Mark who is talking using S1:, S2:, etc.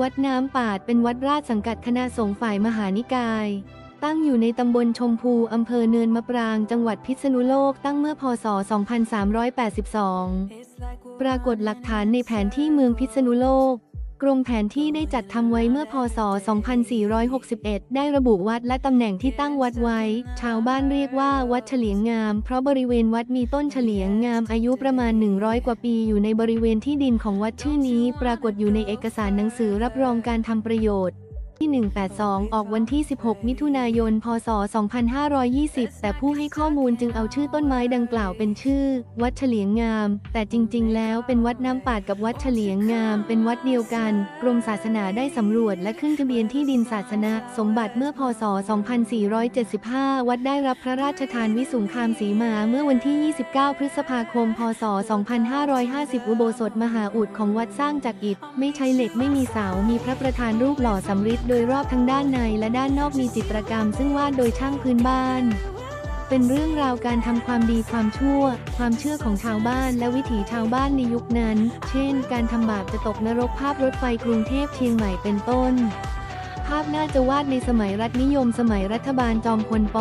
S1: วัดน้ำปาดเป็นวัดราชสังกัดคณะสงฆ์ฝ่ายมหานิกาย ตั้งอยู่ในตำบลชมพู อำเภอเนินมะปราง จังหวัดพิษณุโลก ตั้งเมื่อพศ 2382 ปรากฏหลักฐานในแผนที่เมืองพิษณุโลก กรมแผนที่ได้จัดทำไว้เมื่อพศ 2461 ได้ระบุวัดและตำแหน่งที่ตั้งวัดไว้ ชาวบ้านเรียกว่าวัดเฉลียงงาม เพราะบริเวณวัดมีต้นเฉลียงงามอายุประมาณ 100 กว่าปีอยู่ในบริเวณที่ดินของวัดชื่อนี้ ปรากฏอยู่ในเอกสารหนังสือรับรองการทำประโยชน์ ที่ 182 ออกวันที่ 16 มิถุนายน พศ 2520 แต่ผู้ให้ข้อมูลจึงเอาชื่อต้นไม้ดังกล่าวเป็นชื่อ วัดเฉลียงงาม แต่จริง ๆ แล้วเป็นวัดน้ำปาดกับวัดเฉลียงงาม เป็นวัดเดียวกัน กรมศาสนาได้สำรวจและขึ้นทะเบียนที่ดินศาสนาสมบัติเมื่อพศ 2475 วัดได้รับพระราชทานวิสุงคามสีมาเมื่อวันที่ 29 พฤษภาคม พศ 2550 อุโบสถมหาอุดของวัดสร้างจากอิฐไม่ใช้เหล็กไม่มีเสา มีพระประธานรูปหล่อสำริดโดยรอบทั้งด้านในและด้านนอกมีจิตรกรรม ซึ่งวาดโดยช่างพื้นบ้าน เป็นเรื่องราวการทำความดีความชั่ว ความเชื่อของชาวบ้านและวิถีชาวบ้านในยุคนั้น เช่น การทำบาปจะตกนรกภาพรถไฟกรุงเทพเชียงใหม่เป็นต้น ภาพน่าจะวาดในสมัยรัฐนิยมสมัยรัฐบาลจอมพลป